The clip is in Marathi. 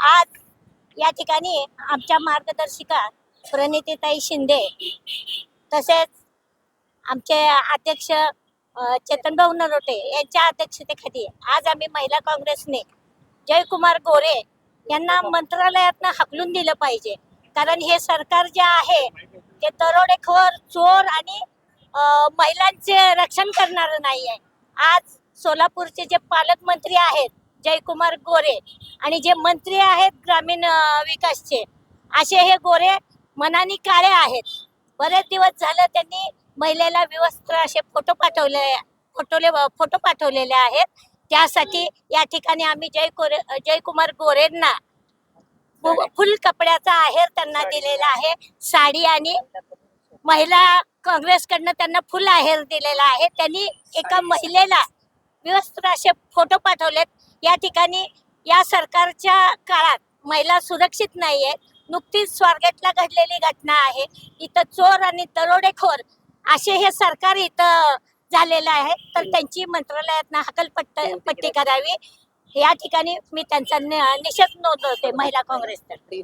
आज या ठिकाणी आमच्या मार्गदर्शिका प्रणितीताई शिंदे तसेच आमचे अध्यक्ष चेतनभाऊ नरोटे यांच्या अध्यक्षतेखाली आज आम्ही महिला काँग्रेसने जयकुमार गोरे यांना मंत्रालयातनं हकलून दिलं पाहिजे. कारण हे सरकार जे आहे ते दरोडेखोर चोर आणि महिलांचे रक्षण करणारं नाही आहे आज सोलापूरचे जे पालकमंत्री आहेत जयकुमार गोरे आणि जे मंत्री आहेत ग्रामीण विकासचे असे हे गोरे मनाने काळे आहेत. बरेच दिवस झालं त्यांनी महिलेला विवस्त्र असे फोटो पाठवले फोटोले फोटो पाठवलेले आहेत. त्यासाठी या ठिकाणी आम्ही जय कोरे जयकुमार गोरेंना फुल कपड्याचा आहेर त्यांना दिलेला आहे. साडी आणि महिला काँग्रेसकडनं त्यांना फुल आहेर दिलेला आहे. त्यांनी एका महिलेला विवस्त्र असे फोटो पाठवलेत. या ठिकाणी या सरकारच्या काळात महिला सुरक्षित नाही आहेत नुकतीच स्वारगेटला घडलेली घटना आहे. इथं चोर आणि दरोडेखोर असे हे सरकार इथं झालेलं आहे. तर त्यांची मंत्रालयातनं हकलपट्ट पट्टी करावी. या ठिकाणी मी त्यांचा निषेध नोंदवते महिला काँग्रेसतर्फे.